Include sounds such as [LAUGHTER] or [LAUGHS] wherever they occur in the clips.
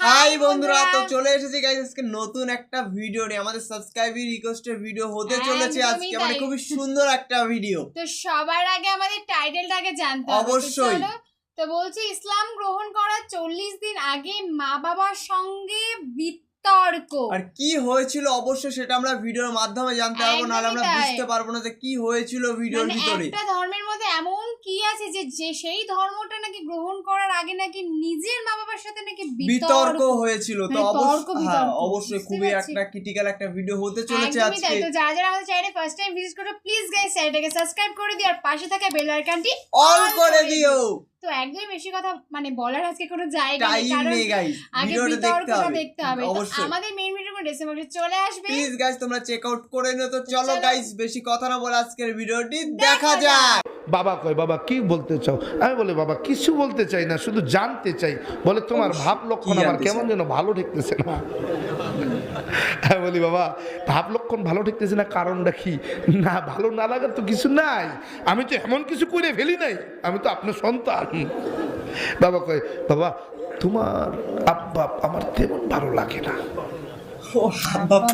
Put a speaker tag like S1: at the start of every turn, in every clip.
S1: High বন্ধুরা। তো চলে এসেছি গাইস আজকে নতুন একটা ভিডিও নিয়ে। আমাদের সাবস্ক্রাইবার রিকোয়েস্টের ভিডিও হতে চলেছে আজকে। মানে। খুবই সুন্দর একটা ভিডিও [LAUGHS]
S2: তো সবার আগে আমাদের টাইটেলটাকে জানতে হবে
S1: অবশ্যই।
S2: তো বলছি ইসলাম গ্রহণ করার চল্লিশ দিন আগে মা বাবার সঙ্গে বিতর্ক
S1: আর কি হয়েছিল অবশ্যই সেটা আমরা ভিডিওর মাধ্যমে জানতে পারব নাহলে আমরা বুঝতে পারব না যে কি হয়েছিল ভিডিওর
S2: মানে
S1: ভিতরে।
S2: একটা ধর্মের মধ্যে এমন কি আছে যে যে সেই ধর্মটা নাকি গ্রহণ করার আগে নাকি নিজের মা বাবার সাথে নাকি
S1: বিতর্ক হয়েছিল তো
S2: মানে
S1: অবশ্যই হ্যাঁ অবশ্যই খুবই একটা ক্রিটিক্যাল একটা ভিডিও হতে চলেছে আজকে।
S2: তো যারা যারা আমাদের চ্যানেলে ফার্স্ট টাইম ভিজিট করো প্লিজ গাইস চ্যানেলটাকে সাবস্ক্রাইব করে দিও আর পাশে থাকা বেল আইকনটি
S1: অল করে দিও।
S2: তো একদমই বেশি কথা মানে বলার আজকে কোনো জায়গা নেই কারণ আগে বিতর্কটা দেখতে হবে। আমাদের মেইন ভিডিও ডিসেম্বরে চলে আসবে।
S1: প্লিজ গাইস তোমরা চেক আউট করে নিও। তো চলো। গাইস বেশি কথা না বলে আজকের ভিডিওটি
S2: দেখা
S1: দেখা যাক।
S3: বাবা কয় বাবা কি বলতে চাও? আমি বলি বাবা কিছু বলতে চাই না শুধু জানতে চাই। বলে তোমার ভাব লক্ষণ আমার কেমন যেন ভালো ঠেকতেছে না। আমি বলি বাবা ভাব লক্ষণ ভালো ঠেকতেছে না কারণটা কি? না ভালো না লাগার তো কিছু নাই। আমি তো এমন কিছু করে ফেলি নাই আমি তো আপনার সন্তান। বাবা কয় বাবা তোমার আব্বা আমার তেমন ভালো লাগে না।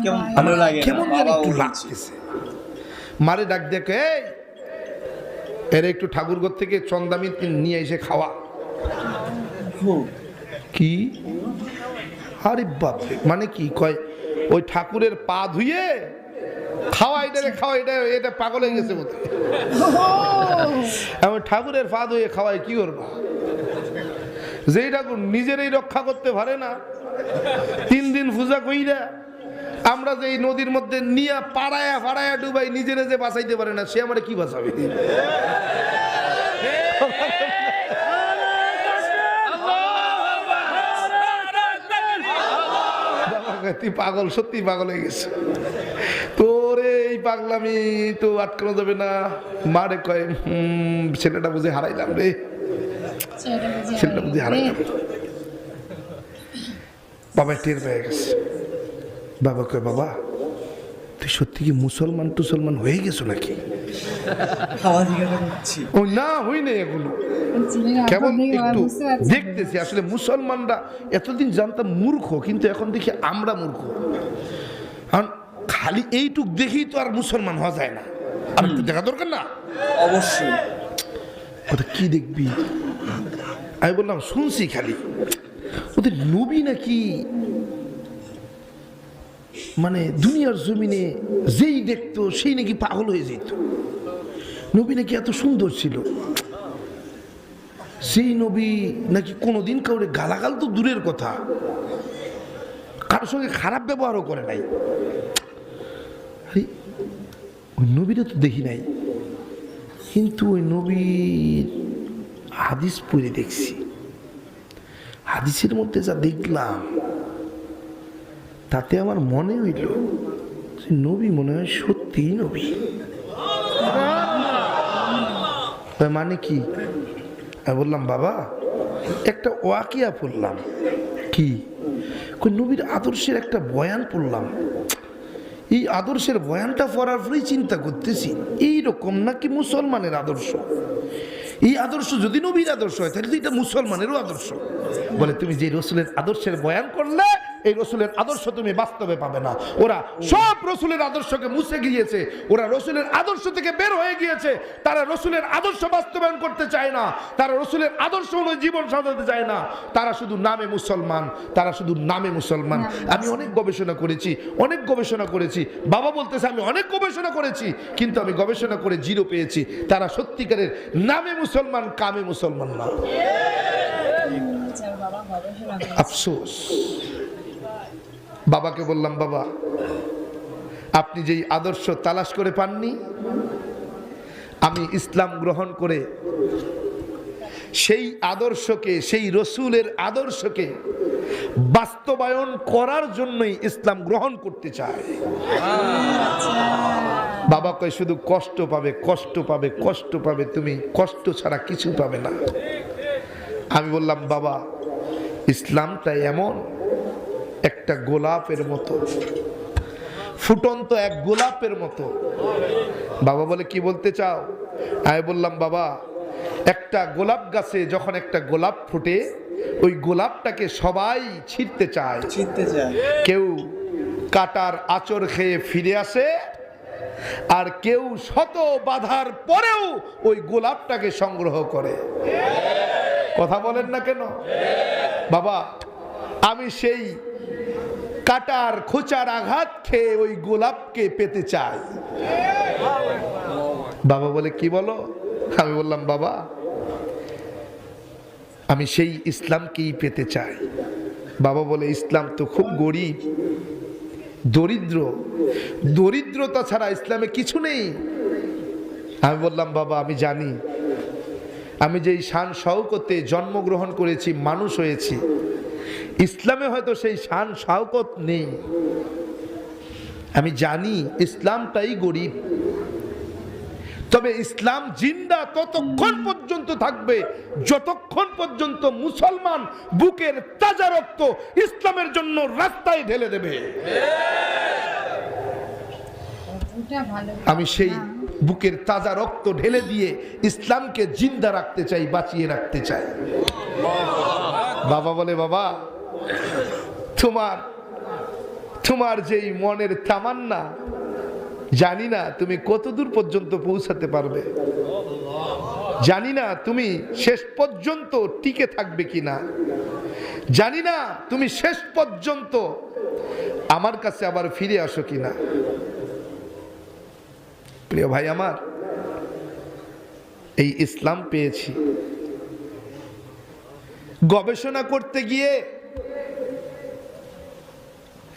S1: কেমন ভালো লাগে না।
S3: কেমন যেন একটু লাগতেছে। মারে ডাক দেখে এই এর একটু ঠাকুরঘর থেকে চন্দামি নিয়ে এসে খাওয়া। কি? আরে বাপরে মানে কি? কয় ওই ঠাকুরের পা ধুয়ে এটা পাগল হয়ে ঠাকুরের পা ধুয়ে খাওয়াই যেই ঠাকুর নিজেরই রক্ষা করতে পারে না, তিন দিন পূজা কইরা আমরা যে এই নদীর মধ্যে নিয়া পাড়ায়া ফাড়ায়া ডুবাই নিজেরে যে বাঁচাইতে পারে না, সে আমার কি বাঁচাবে? বাবা, তুই পাগল সত্যি পাগল হয়ে গেছে। তোরে এই পাগলামি তো আটকানো যাবে না। মারে কয় "হুম, ছেলেটা বুঝে হারাইলাম রে। ছেলেটা বুঝে হারাইলাম। বাবা টের পেয়ে গেছে। বাবা কয় বাবা তুই সত্যি কি মুসলমান টুসলমান হয়ে গেছো নাকি?
S1: খাওয়া
S3: ও না হই নাই এগুলো কেমন একটু দেখতেছি আসলে মুসলমানরা এতদিন জানতাম মূর্খ কিন্তু এখন দেখি আমরা মূর্খ। কারণ খালি এইটুক দেখেই তো আর মুসলমান হওয়া যায় না। আর একটু দেখা দরকার না?
S1: অবশ্যই।
S3: ওটা কি দেখবি? আমি বললাম শুনছি খালি। ওদের নবী নাকি মানে দুনিয়ার জমিনে যেই দেখতো সেই নাকি পাগল হয়ে যেত। নবী নাকি এত সুন্দর ছিল। সেই নবী নাকি কোনোদিন কাউরে গালাগাল তো দূরের কথা। কারোর সঙ্গে খারাপ ব্যবহারও করে নাই। ওই নবীরা তো দেখি নাই। কিন্তু ওই নবীর হাদিস পড়ে দেখছি। হাদিসের মধ্যে যা দেখলাম তাতে আমার মনে হইল যে নবী মনে হয় সত্যিই নবী। মানে কি? আমি বললাম বাবা একটা ওয়াকিয়া পড়লাম। কি? নবীর আদর্শের একটা বয়ান পড়লাম। এই আদর্শের বয়ানটা পড়ার পরেই চিন্তা করতেছি এই রকম নাকি মুসলমানের আদর্শ? এই আদর্শ যদি নবীর আদর্শ হয় তাহলে তো এটা মুসলমানেরও আদর্শ। বলে তুমি যে রসুলের আদর্শের বয়ান করলে এই রসুলের আদর্শ তুমি বাস্তবে পাবে না। ওরা সব রসুলের আদর্শকে মুছে গিয়েছে। ওরা রসুলের আদর্শ থেকে বের হয়ে গিয়েছে। তারা রসুলের আদর্শ বাস্তবায়ন করতে চায় না। তারা রসুলের আদর্শ অনুযায়ী জীবন সাজাতে চায় না। তারা শুধু নামে মুসলমান। তারা শুধু নামে মুসলমান। আমি অনেক গবেষণা করেছি। অনেক গবেষণা করেছি। বাবা বলতেছে আমি অনেক গবেষণা করেছি। কিন্তু আমি গবেষণা করে জিরো পেয়েছি। তারা সত্যিকারের নামে মুসলমান কামে মুসলমান না। আফসোস। বাবাকে বললাম, বাবা, আপনি যেই আদর্শ তালাশ করে পাননি, আমি ইসলাম গ্রহণ করে সেই আদর্শকে, সেই রসুলের আদর্শকে বাস্তবায়ন করার জন্যই ইসলাম গ্রহণ করতে চায় বাবা কয়, শুধু কষ্ট পাবে কষ্ট পাবে কষ্ট পাবে, তুমি কষ্ট ছাড়া কিছু পাবে না। আমি বললাম, বাবা, ইসলামটা এমন একটা গোলাপের মতো। ফুটন্ত এক গোলাপের মতো। বাবা বলে কি বলতে চাও? আমি বললাম বাবা একটা গোলাপ গাছে যখন একটা গোলাপ ফুটে ওই গোলাপটাকে সবাই ছিঁড়তে চায়।
S1: ছিঁড়তে চায়।
S3: কেউ কাটার আচর খেয়ে ফিরে আসে আর কেউ শত বাধার পরেও ওই গোলাপটাকে সংগ্রহ করে। কথা বলেন না কেন? বাবা আমি সেই কাটার খোঁচার আঘাত খেয়ে ওই গোলাপকে পেতে চাই। বাবা বলে, কি বলো? আমি বললাম, বাবা, আমি সেই ইসলামকেই পেতে চাই। বাবা বলে, ইসলাম তো খুব গরিব, দরিদ্র, দরিদ্রতা ছাড়া ইসলামে কিছু নেই। আমি বললাম, বাবা, আমি জানি। আমি যেই শান শওকতে জন্মগ্রহণ করেছি, মানুষ হয়েছি ইসলামে হয়তো সেই শান শওকত নেই। আমি জানি ইসলামটাই গরিব। তবে ইসলাম জিন্দা ততক্ষণ পর্যন্ত থাকবে যতক্ষণ পর্যন্ত মুসলমান বুকের তাজা রক্ত ইসলামের জন্য রাস্তায় ঢেলে দেবে। আমি সেই বুকের তাজা রক্ত ঢেলে দিয়ে ইসলামকে জিন্দা রাখতে চাই বাঁচিয়ে রাখতে চাই। বাবা বলে বাবা তোমার তোমার যেই মনের তামান্না, জানি না তুমি কতদূর পর্যন্ত পৌঁছাতে পারবে। জানি না তুমি শেষ পর্যন্ত টিকে থাকবে কি না জানি না তুমি শেষ পর্যন্ত আমার কাছে আবার ফিরে আসো কিনা। প্রিয় ভাই আমার, এই ইসলাম পেয়েছি। গবেষণা করতে গিয়ে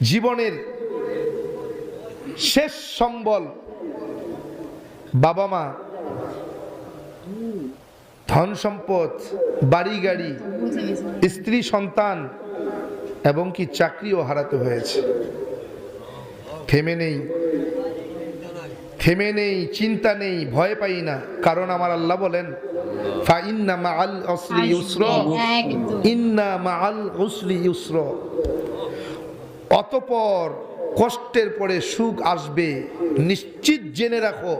S3: জীবনের শেষ সম্বল বাবা মা ধন সম্পদ বাড়ি গাড়ি স্ত্রী সন্তান এবং কি চাকরিও হারাতে হয়েছে। থেমে নেই থেমে নেই চিন্তা নেই ভয় পাই না। কারণ আমার আল্লাহ বলেন ফাইন্না মাআল উসরি ইউসর ইন্না মাআল উসরি ইউসর। অতপর কষ্টের পরে সুখ আসবে নিশ্চিত জেনে রাখো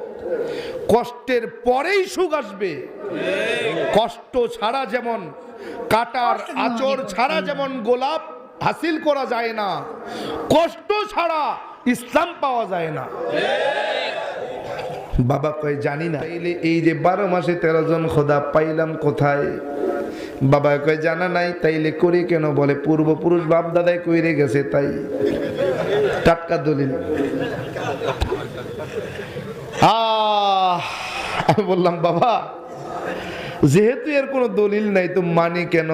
S3: কষ্টের পরেই সুখ আসবে। কষ্ট ছাড়া যেমন কাটার আচর ছাড়া যেমন গোলাপ হাসিল করা যায় না কষ্ট ছাড়া ইসলাম পাওয়া যায় না। বাবা কয় জানি না। এই যে বারো মাসে তেরো জন খোদা পাইলাম কোথায়? বাবা কয়, জানা নাই, তাইলে করে কেন? বলে, পূর্বপুরুষ বাপ দাদাই কইরে গেছে, তাই। টাটকা দলিল। আমি বললাম, বাবা, যেহেতু এর কোনো দলিল নাই, তো মানি কেন?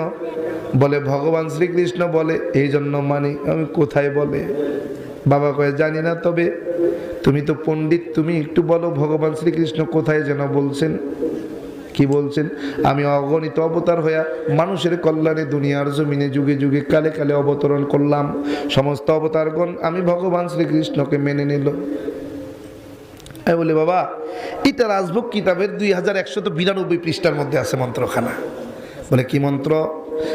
S3: বলে, ভগবান শ্রীকৃষ্ণ বলে এই জন্য মানি। আমি, কোথায় বলে? বাবা কয়ে, জানি না, তবে তুমি তো পণ্ডিত, তুমি একটু বলো, ভগবান শ্রীকৃষ্ণ কোথায় যেন বলছেন? কি বলছেন? আমি অগণিত অবতার হইয়া মানুষের কল্যাণে দুনিয়ার জমিনে যুগে যুগে কালে কালে অবতরণ করলাম। সমস্ত অবতারগণ আমি ভগবান শ্রীকৃষ্ণকে মেনে নিল। আমি বলি, বাবা এটা রাজভোগ কিতাবের দুই হাজার একশত বিরানব্বই পৃষ্ঠার মধ্যে আছে মন্ত্রখানা। বলে, কি মন্ত্র?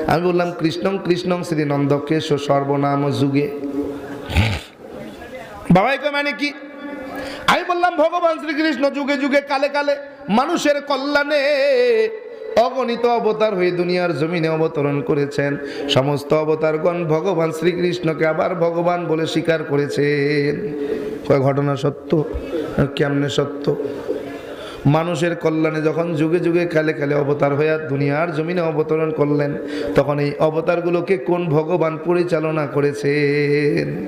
S3: আমি বললাম, কৃষ্ণং কৃষ্ণং শ্রী নন্দকেশ সর্বনাম যুগে। বাবাই কয় মানে কি? আমি বললাম, ভগবান শ্রীকৃষ্ণ যুগে যুগে কালে কালে মানুষের কল্যাণে অগণিত অবতার হয়ে দুনিয়ার জমিনে অবতরণ করেছেন। সমস্ত অবতারগণ ভগবান শ্রীকৃষ্ণকে আবার ভগবান বলে স্বীকার করেছেন। ঘটনা সত্য? কেমনে সত্য? মানুষের কল্যাণে যখন যুগে যুগে কালে কালে অবতার হইয়া দুনিয়ার জমিনে অবতরণ করলেন, তখন এই অবতারগুলোকে কোন ভগবান পরিচালনা করেছেন?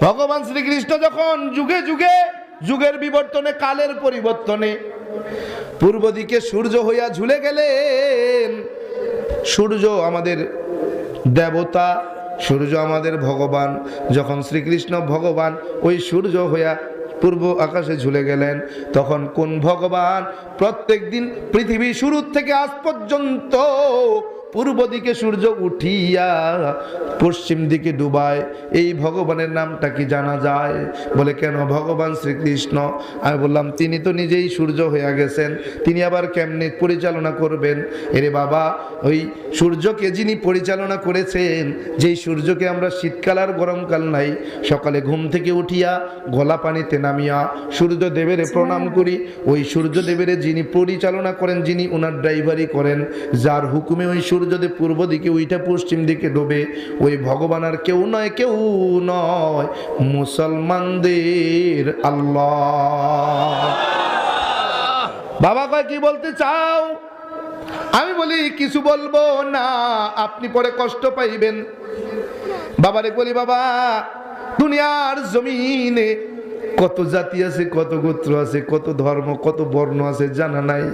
S3: ভগবান শ্রীকৃষ্ণ যখন যুগে যুগে যুগের বিবর্তনে, কালের পরিবর্তনে। পূর্ব দিকে সূর্য হইয়া ঝুলে গেলেন। সূর্য আমাদের দেবতা, সূর্য আমাদের ভগবান। যখন শ্রীকৃষ্ণ ভগবান ওই সূর্য হইয়া পূর্ব আকাশে ঝুলে গেলেন, তখন কোন ভগবান প্রত্যেক দিন পৃথিবী শুরু থেকে আজ পর্যন্ত পূর্ব দিকে সূর্য উঠিয়া পশ্চিম দিকে ডুবায়। এই ভগবানের নামটা কি জানা যায়? বলে কেন ভগবান শ্রীকৃষ্ণ? আমি বললাম তিনি তো নিজেই সূর্য হয়ে গেছেন তিনি আবার কেমনে পরিচালনা করবেন? এরে বাবা ওই সূর্যকে যিনি পরিচালনা করেছেন যেই সূর্যকে আমরা শীতকাল আর গরমকাল নাই সকালে ঘুম থেকে উঠিয়া গলা পানিতে নামিয়া সূর্যদেবের প্রণাম করি ওই সূর্যদেবের যিনি পরিচালনা করেন যিনি ওনার ড্রাইভারি করেন যার হুকুমে ওই সূর্য যদি পূর্ব দিকে উইটা পশ্চিম দিকে ডোবে, ওই ভগবান আর কেউ নয় কেউ নয়, মুসলমানদের আল্লাহ। বাবা কয়, কি বলতে চাও? আমি বলি, কিছু বলব না, আপনি পরে কষ্ট পাইবেন। বাবারে বলি, বাবা, দুনিয়ার জমিনে কত জাতি আছে, কত গোত্র আছে, কত ধর্ম, কত বর্ণ আছে, জানা নাই।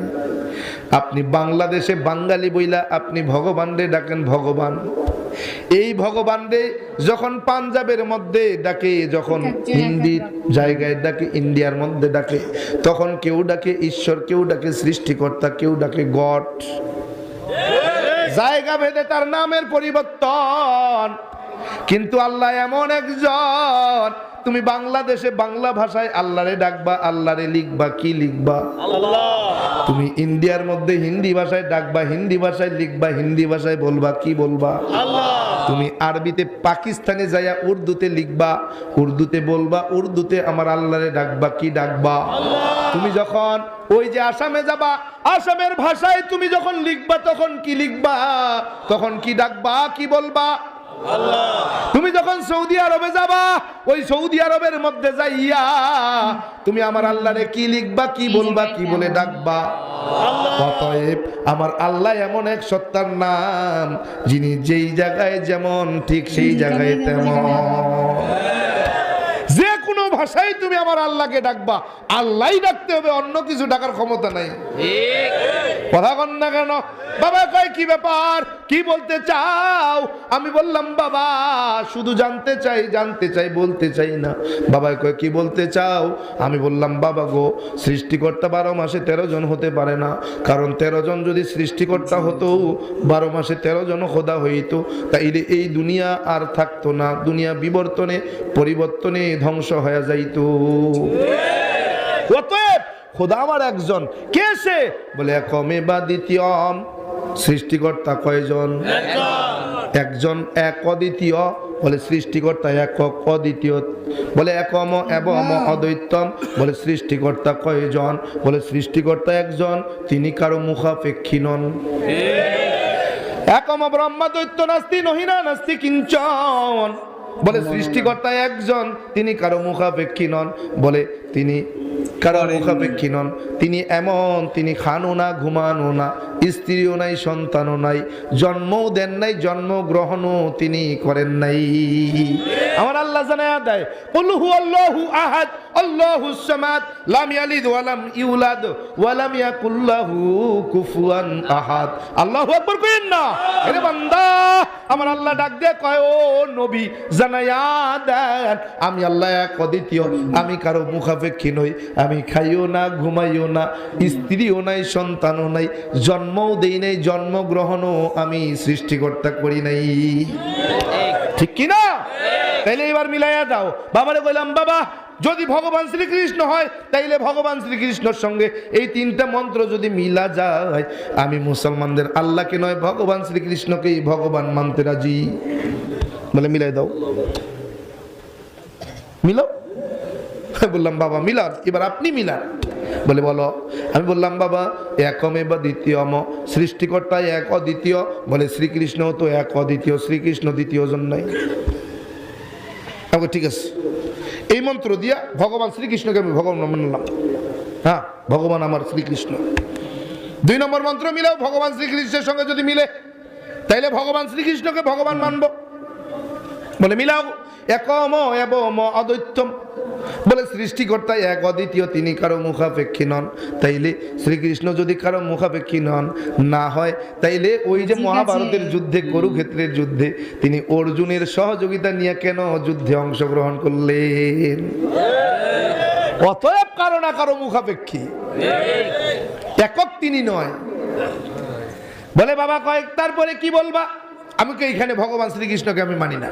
S3: আপনি বাংলাদেশে বাঙালি বইলা আপনি ভগবান রে ডাকেন ভগবান। এই ভগবান রে যখন পাঞ্জাবের মধ্যে ডাকে যখন হিন্দির জায়গায় ডাকে ইন্ডিয়ার মধ্যে ডাকে তখন কেউ ডাকে ঈশ্বর কেউ ডাকে সৃষ্টিকর্তা কেউ ডাকে গড। জায়গা ভেদে তার নামের পরিবর্তন। কিন্তু আল্লাহ এমন একজন তুমি বাংলাদেশে বাংলা ভাষায় আল্লাহরে ডাকবা আল্লাহরে লিখবা কি লিখবা? তুমি ইন্ডিয়ার মধ্যে হিন্দি ভাষায় ডাকবা হিন্দি ভাষায় লিখবা হিন্দি ভাষায় বলবা কি বলবা? তুমি আরবিতে পাকিস্তানে যাইয়া উর্দুতে লিখবা উর্দুতে বলবা উর্দুতে আমার আল্লাহরে ডাকবা কি ডাকবা? তুমি যখন ওই যে আসামে যাবা আসামের ভাষায় তুমি যখন লিখবা তখন কি লিখবা? তখন কি ডাকবা কি বলবা? তুমি যখন সৌদি আরবে যাবা ওই সৌদি আরবের মধ্যে যাইয়া তুমি আমার আল্লাহরে কি লিখবা কি বলবা কি বলে ডাকবা? অতএব আমার আল্লাহ এমন এক সত্তার নাম যিনি যেই জায়গায় যেমন ঠিক সেই জায়গায় তেমন। যে কোনো ভাষায় তুমি আমার আল্লাহকে ডাকবা আল্লাহ ডাকতে হবে অন্য কিছু ডাকার ক্ষমতা নাই। কথা কন না কেন? বাবা কয় কি ব্যাপার? কি বলতে চাও? আমি বললাম, বাবা, শুধু জানতে চাই জানতে চাই, বলতে চাই না। বাবা কয়, কি বলতে চাও? আমি বললাম, বাবা গো, সৃষ্টিকর্তা বারো মাসে তেরো জন হতে পারে না। কারণ তেরো জন যদি সৃষ্টিকর্তা হতো, বারো মাসে তেরো জন খোদা হইতো। তাইলে এই দুনিয়া আর থাকতো না। দুনিয়া বিবর্তনে, পরিবর্তনে ধ্বংস হয়ে যাইতো। খোদা আমার একজন। কে সে? বলে একমে বা দ্বিতীয়ম। সৃষ্টিকর্তা কয়জন? একজন এক অদ্বিতীয় বলে সৃষ্টিকর্তা একক অদ্বিতীয়। বলে একম এবং অদ্বৈতম, বলে সৃষ্টিকর্তা কয়জন? বলে সৃষ্টিকর্তা একজন, তিনি কারও মুখাপেক্ষী নন। একম ব্রহ্মা দৈত্য নাস্তি, নহিনা নাস্তি কিঞ্চন। বলে সৃষ্টিকর্তা একজন, তিনি কারও মুখাপেক্ষী নন। বলে তিনি কারও মুখাপেক্ষী নন। তিনি এমন, তিনি খানও না ঘুমানো না, স্ত্রীও নাই, সন্তানও নাই, জন্মও দেন নাই, জন্মগ্রহণও তিনি করেন নাই। আমার আল্লাহ জানায়া দেয় কুলহু আল্লাহু আহাদ, আল্লাহু সামাদ, লাম ইয়ালিদ ওয়া লাম ইউলাদ ওয়া লাম ইয়াকুল লাহু কুফুয়ান আহাদ। আল্লাহু আকবার কইেন না। আরে বান্দা, আমার আল্লাহ ডাক দিয়ে কয়, ও নবী, জানায়া দেন, আমি আল্লাহ এক অদ্বিতীয়, আমি কারও মুখাপেক্ষী নই, আমি খাইও না, ঘুমাইও না, স্ত্রীও নাই, সন্তানও নাই, জন্মও দেই নাই, জন্মগ্রহণও আমি সৃষ্টিকর্তা করি নাই। ঠিক কি না তাইলে এবার মিলাইয়া দাও। বাবারে কইলাম, বাবা, যদি ভগবান শ্রীকৃষ্ণ হয়, তাইলে ভগবান শ্রীকৃষ্ণর সঙ্গে এই তিনটা মন্ত্র যদি মিলা যায়, আমি মুসলমানদের আল্লাহকে নয়, ভগবান শ্রীকৃষ্ণকেই ভগবান মানতে রাজি। বলে মিলাই দাও। মিলাও? বললাম, বাবা, মিলান, এবার আপনি মিলান। বলে, বলো। আমি বললাম, বাবা একমে বা দ্বিতীয়ম, সৃষ্টিকর্তা এক অদ্বিতীয়। বলে, শ্রীকৃষ্ণ তো এক অদ্বিতীয়, শ্রীকৃষ্ণ দ্বিতীয় জন নাই আমাকে ঠিক আছে। এই মন্ত্র দিয়া ভগবান শ্রীকৃষ্ণকে আমি ভগবান মানলাম। হ্যাঁ ভগবান আমার শ্রীকৃষ্ণ। দুই নম্বর মন্ত্র মিলেও, ভগবান শ্রীকৃষ্ণের সঙ্গে যদি মিলে, তাইলে ভগবান শ্রীকৃষ্ণকে ভগবান মানব। বলে মিলাও, একম এবং অদ্বৈতম। বলে সৃষ্টিকর্তা এক অদ্বিতীয় তিনি কারও মুখাপেক্ষী নন। তাইলে শ্রীকৃষ্ণ যদি কারও মুখাপেক্ষী নন না হয় তাইলে ওই যে মহাভারতের যুদ্ধে কুরুক্ষেত্রের যুদ্ধে তিনি অর্জুনের সহযোগিতা নিয়ে কেন যুদ্ধে অংশগ্রহণ করলেন? অতএব কারও না কারও মুখাপেক্ষী। একক তিনি নয়। বলে বাবা কয়েক তারপরে কি বলবা? আমি তো এইখানে ভগবান শ্রীকৃষ্ণকে আমি মানি না।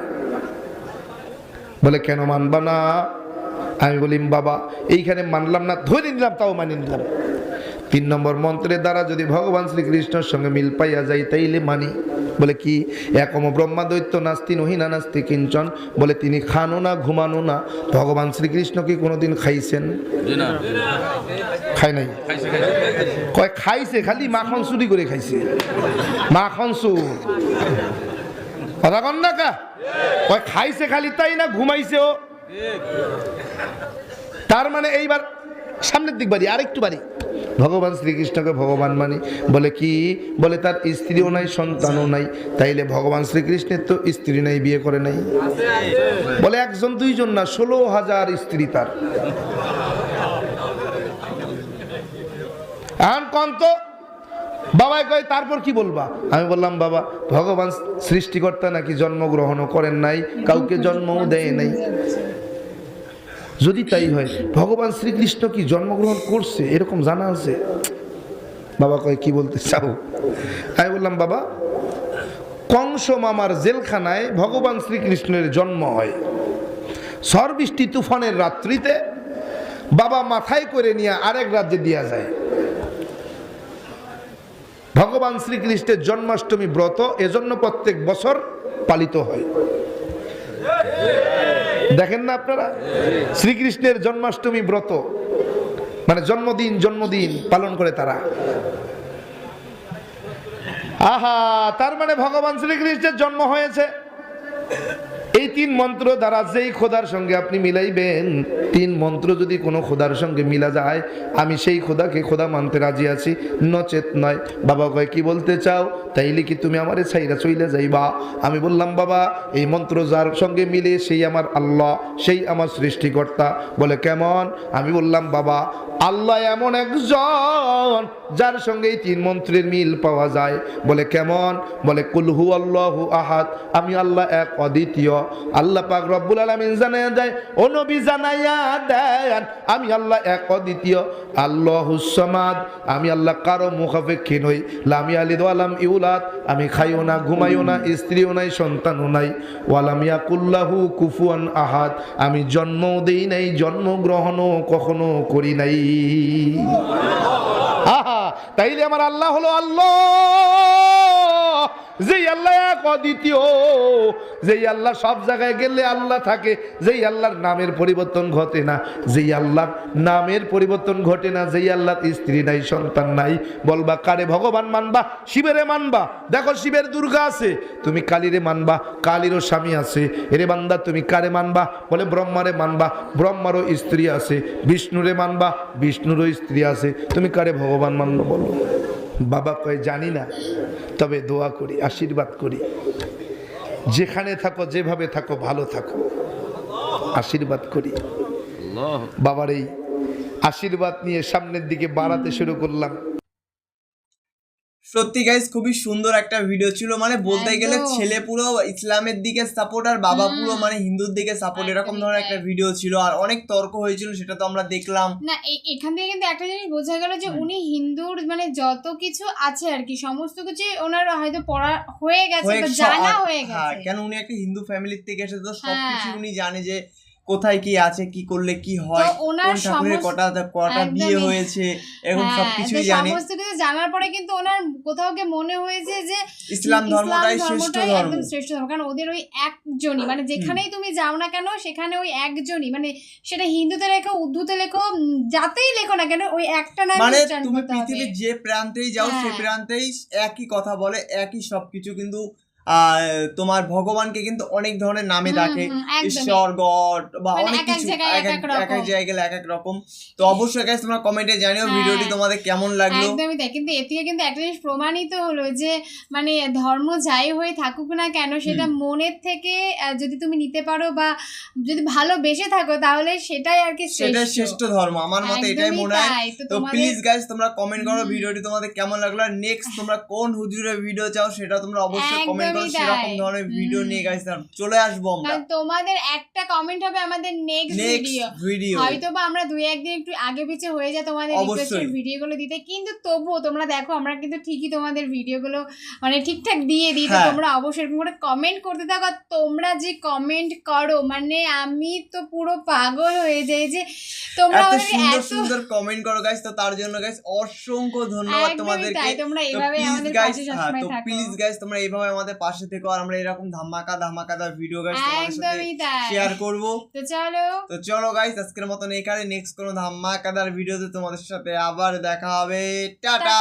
S3: বলে কেন মানবা না? আমি বলিম বাবা এইখানে মানলাম না ধরে নিলাম তাও মানি নিলাম। তিন নম্বর মন্ত্রের দ্বারা যদি ভগবান শ্রীকৃষ্ণের সঙ্গে মিল পাইয়া যাই তাইলে মানি। বলে কি? একম ব্রহ্মা দৈত্য নাস্তি নহিনা নাস্তি কিঞ্চন। বলে তিনি খানো না ঘুমানো না। ভগবান শ্রীকৃষ্ণ কি কোনোদিন খাইছেন? খাই নাই। কয় খাইছে খালি মাখন চুরি করে খাইছে। মাখন চুর। কথা কন না কা? কয় খাইছে খালি তাই না ঘুমাইছে ও? তার মানে এইবার সামনের দিক বাড়ি, আরেকটু বাড়ি। ভগবান শ্রীকৃষ্ণকে ভগবান মানি, বলে কি? বলে তার স্ত্রীও নাই, সন্তানও নাই, তাইলে ভগবান শ্রীকৃষ্ণের তো স্ত্রী নাই, বিয়ে করে নাই। বলে একজন, দুইজন না, ষোলো হাজার স্ত্রী তার। এখন কন্ত বাবাই কয়, তারপর কি বলবা? আমি বললাম, বাবা, ভগবান সৃষ্টিকর্তা নাকি জন্মগ্রহণও করেন নাই, কাউকে জন্মও দেয় নাই। যদি তাই হয়, ভগবান শ্রীকৃষ্ণ কি জন্মগ্রহণ করছে? এরকম জানা আছে? বাবা কয়, কি বলতে চাও? আমি বললাম, বাবা, কংস মামার জেলখানায় ভগবান শ্রীকৃষ্ণের জন্ম হয়। ঝড় বৃষ্টি তুফানের রাত্রিতে বাবা মাথায় করে নিয়ে আরেক রাজ্যে দিয়া যায়। ভগবান শ্রীকৃষ্ণের জন্মাষ্টমী ব্রত, এজন্য প্রত্যেক বছর পালিত হয়। দেখেন না আপনারা? শ্রীকৃষ্ণের জন্মাষ্টমী ব্রত মানে জন্মদিন জন্মদিন পালন করে তারা। আহা, তার মানে ভগবান শ্রীকৃষ্ণের জন্ম হয়েছে। এই তিন মন্ত্র দ্বারা যেই খোদার সঙ্গে আপনি মিলাইবেন, তিন মন্ত্র যদি কোনো খোদার সঙ্গে মিলা যায়, আমি সেই খোদাকে খোদা মানতে রাজি আছি, নচেত নয়। বাবা কয়, কি বলতে চাও? তাইলে কি তুমি আমারে ছাইরা চইলে যাইবা? আমি বললাম, বাবা, এই মন্ত্র যার সঙ্গে মিলে সেই আমার আল্লাহ, সেই আমার সৃষ্টিকর্তা। বলে, কেমন? আমি বললাম, বাবা, আল্লাহ এমন একজন যার সঙ্গে এই তিন মন্ত্রের মিল পাওয়া যায়। বলে, কেমন? বলে কুলহু আল্লাহু আহাদ। আমি আল্লাহ এক অদ্বিতীয় আল্লাহ পাক রব্বুল আলামিন জানাইয়া দেয়, ও নবী জানাইয়া দেন, আমি আল্লাহ এক অদ্বিতীয় আল্লাহ সমাদ, আমি আল্লাহ কারও মুখাপেক্ষী নই। লামি আলিদ আলাম ইউলাদ, আমি খাইও না, ঘুমাইও না, স্ত্রীও নাই, সন্তানও নাই। ওয়ালাম ইয়াকুল্লাহু কুফুয়ান আহাদ, আমি জন্মও দেই নাই, জন্মগ্রহণও কখনো করি নাই। আহা, তাইলে আমার আল্লাহ হলো আল্লাহ। যেই আল্লাহ এক, অদ্বিতীয়। যেই আল্লাহ সব জায়গায় গেলে আল্লাহ থাকে যেই আল্লাহর নামের পরিবর্তন ঘটে না। যেই আল্লাহর নামের পরিবর্তন ঘটে না যেই আল্লাহ স্ত্রী নাই, সন্তান নাই। বলবা, কারে ভগবান মানবা? শিবেরে মানবা? দেখো শিবের দুর্গা আছে। তুমি কালীরে মানবা, কালীরও স্বামী আছে। এরে বান্দা, তুমি কারে মানবা? বলে, ব্রহ্মারে মানবা। ব্রহ্মারও স্ত্রী আছে। বিষ্ণুরে মানবা, বিষ্ণুরও স্ত্রী আছে। তুমি কারে ভগবান মানবা বলো? বাবা কয়, জানি না। তবে দোয়া করি আশীর্বাদ করি। যেখানে থাকো যেভাবে থাকো ভালো থাকো। আশীর্বাদ করি। বাবার এই আশীর্বাদ নিয়ে সামনের দিকে বাড়াতে শুরু করলাম।
S1: সত্যি গাইজ খুবই সুন্দর একটা ভিডিও ছিল। মানে বলতে গেলে ছেলে পুরো ইসলামের দিকে সাপোর্ট আর বাবা পুরো মানে হিন্দুর দিকে সাপোর্ট এরকম ধরনের একটা ভিডিও ছিল। আর অনেক তর্ক হয়েছিল সেটা তো আমরা দেখলাম।
S2: না এখান থেকে কিন্তু একটা জিনিস বোঝা গেল যে উনি হিন্দুর মানে যত কিছু আছে আর কি সমস্ত কিছু ওনার হয়তো পড়া হয়ে গেছে
S1: হয়ে
S2: জানা হয়ে
S1: হ্যাঁ
S2: গেছে।
S1: কেন উনি একটা হিন্দু ফ্যামিলির থেকে এসে তো সবকিছু
S2: হ্যাঁ।
S1: উনি জানে যে কোথায় কি আছে কি করলে কি হয়
S2: ওনার
S1: কোন ঠাকুরের কটা কটা বিয়ে হয়েছে এরকম
S2: হ্যাঁ,
S1: সবকিছুই জানে।
S2: সমস্ত কিছু জানার পরে কিন্তু ওনার কোথাও গিয়ে মনে হয়েছে যে
S1: ইসলাম ধর্মটাই শ্রেষ্ঠ ধর্ম।
S2: একদম শ্রেষ্ঠ ধর্ম। কারণ ওদের ওই একজনই মানে যেখানেই তুমি যাও না কেন সেখানে ওই একজনই। মানে সেটা হিন্দুতে লেখো উর্দুতে লেখো যাতেই লেখো না কেন ওই একটা নাম
S1: মানে তুমি পৃথিবীর যে প্রান্তেই যাও সে
S2: হ্যাঁ।
S1: প্রান্তেই একই কথা বলে একই সবকিছু কিন্তু তোমার ভগবানকে কিন্তু অনেক ধরনের নামে ডাকে। ঈশ্বর গড বা
S2: মানে
S1: অনেক কিছু এক
S2: এক
S1: জায়গায় গেলে এক এক রকম। তো অবশ্যই গাইস তোমরা কমেন্টে জানিও
S2: হ্যাঁ।
S1: ভিডিওটি তোমাদের কেমন লাগল।
S2: একদমই তাই। কিন্তু এর থেকে কিন্তু একটা জিনিস প্রমাণিত হলো যে মানে ধর্ম যাই হয়ে থাকুক না কেন সেটা মনের থেকে যদি তুমি নিতে পারো বা যদি ভালোবেসে থাকো তাহলে সেটাই আর কি
S1: সেটাই
S2: শ্রেষ্ঠ
S1: ধর্ম। আমার মতে এটাই মনে হয়।
S2: তো
S1: প্লিজ গাইস তোমরা কমেন্ট করো। ভিডিওটি তোমাদের কেমন লাগল। আর নেক্সট তোমরা কোন হুজুরের ভিডিও চাও সেটা তোমরা অবশ্যই কমেন্ট সেরকম ধরনের ভিডিও নিয়ে গাইস চলে আসব আমরা।
S2: তোমাদের একটা কমেন্ট হবে আমাদের নেক্সট ভিডিও হয়তো বা আমরা দুই একদিন একটু আগে পিছে হয়ে যায় তোমাদের। রিকোয়েস্টের ভিডিওগুলো দিতে কিন্তু তবুও তোমরা দেখো আমরা কিন্তু ঠিকই তোমাদের ভিডিওগুলো মানে ঠিকঠাক দিয়ে দিই তো
S1: হ্যাঁ।
S2: তোমরা অবশ্যই এরকম করে কমেন্ট করতে থাকো। তোমরা যে কমেন্ট করো মানে আমি তো পুরো পাগল হয়ে যাই যে তোমরা
S1: এত সুন্দর সুন্দর কমেন্ট করো গাইস তো তার জন্য গাইস অসংখ্য ধন্যবাদ তোমাদেরকে।
S2: তাই তোমরা এইভাবে আমাদের
S1: গাইস
S2: পাশে সবসময় থাকো।
S1: প্লিজ গাইস তোমরা এইভাবে আমাদের পাশে থেকে আর আমরা এরকম ধামাকা দা ভিডিও গাইস তোমাদের সাথে শেয়ার করব।
S2: তো চলো।
S1: তো চলো গাইস আজকের মতন এখানে নেক্সট কোনো ধামাকাদার ভিডিওতে তোমাদের সাথে আবার দেখা হবে। টাটা!